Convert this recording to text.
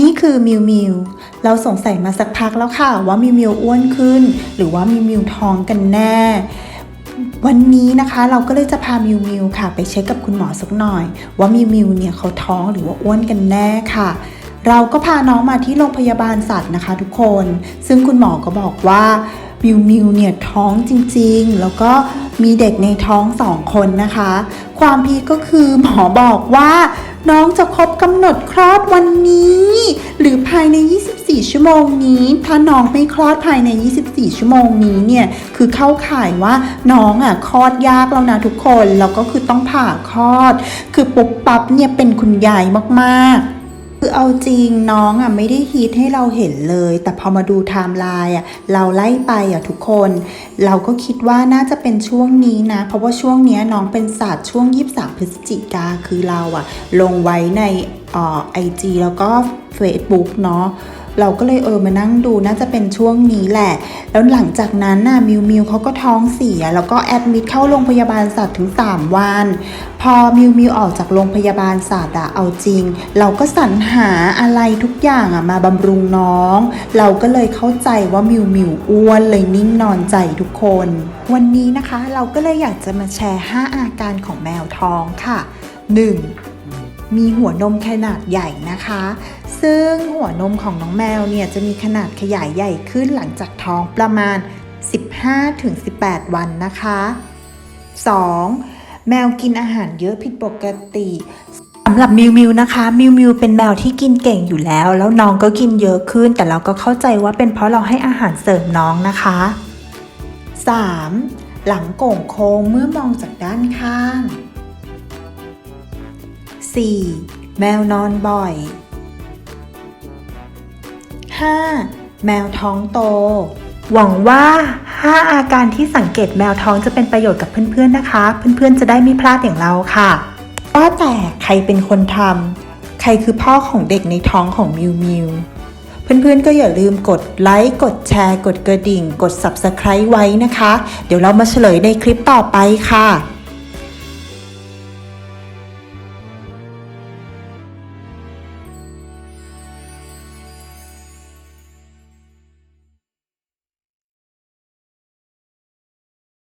นี่คือมิวมิว เราสงสัยมาสักพักแล้วค่ะ ว่ามิวมิวอ้วนขึ้น หรือว่ามิวมิวท้องกันแน่ วันนี้นะคะเราก็เลยจะพามิวมิวค่ะ ไปเช็คกับคุณหมอสักหน่อย ว่ามิวมิวเนี่ยเขาท้องหรือว่าอ้วนกันแน่ค่ะเราก็พาน้องมาที่โรงพยาบาลสัตว์นะคะทุกคน ซึ่งคุณหมอก็บอกว่า มิวมิวเนี่ยท้องจริงๆ แล้วก็มีเด็กในท้องสองคนนะคะ ความพีก็คือหมอบอกว่า น้องจะครบกำหนดคลอดวันนี้ หรือภายใน 24 ชั่วโมงนี้ ถ้าน้องไม่คลอดภายใน 24 ชั่วโมงนี้เนี่ยคือเข้าข่ายว่าน้องอะคลอดยากแล้วนะทุกคน แล้วก็คือต้องผ่าคลอด คือปุ๊บปั๊บเนี่ยเป็นคุณยายมากๆ คือเอาจริงน้องอะไม่ได้ฮิตให้เราเห็นเลย แต่พอมาดูไทม์ไลน์อะเราไล่ไปอะทุกคน เราก็คิดว่าน่าจะเป็นช่วงนี้นะ เพราะว่าช่วงนี้น้องเป็นศาสตร์ช่วง 23 พฤศจิกาคือเราอะ ลงไว้ในอ่อไอจีแล้วก็ Facebook เนาะ เราก็เลยเออมานั่งดูน่าจะเป็นช่วงนี้แหละ แล้วหลังจากนั้นน่ะมิวมิวเขาก็ท้องเสีย แล้วก็แอดมิดเข้าโรงพยาบาลสัตว์ถึง 3 วัน พอมิวมิวออกจากโรงพยาบาลสัตว์อะเอาจริง เราก็สรรหาอะไรทุกอย่างอะมาบำรุงน้อง เราก็เลยเข้าใจว่ามิวมิวอ้วนเลยนิ่งนอนใจทุกคน วันนี้นะคะ เราก็เลยอยากจะมาแชร์ 5 อาการของแมวท้องค่ะ 1. มีหัวนมขนาดใหญ่นะคะ ซึ่งหัวนมของน้องแมวเนี่ยจะมีขนาดขยายใหญ่ขึ้นหลังจากท้องประมาณ 15-18 วันนะคะ 2. แมวกินอาหารเยอะผิดปกติสำหรับมิวมิวนะคะมิวมิวเป็นแมวที่กินเก่งอยู่แล้ว แล้วน้องก็กินเยอะขึ้น แต่เราก็เข้าใจว่าเป็นเพราะเราให้อาหารเสริมน้องนะคะ 3. หลังโก่งโค้งเมื่อมองจากด้านข้าง 4. แมวนอนบ่อย 5. แมวท้องโต หวังว่า 5 อาการที่สังเกตแมวท้องจะเป็นประโยชน์กับเพื่อนๆนะคะ เพื่อนๆจะได้ไม่พลาดอย่างเราค่ะว่าแต่ใครเป็นคนทำใครคือพ่อของเด็กในท้องของมิวมิวเพื่อนๆก็อย่าลืมกดไลค์กดแชร์ กดกระดิ่ง กด Subscribe ไว้นะคะ เดี๋ยวเรามาเฉลยในคลิปต่อไปค่ะ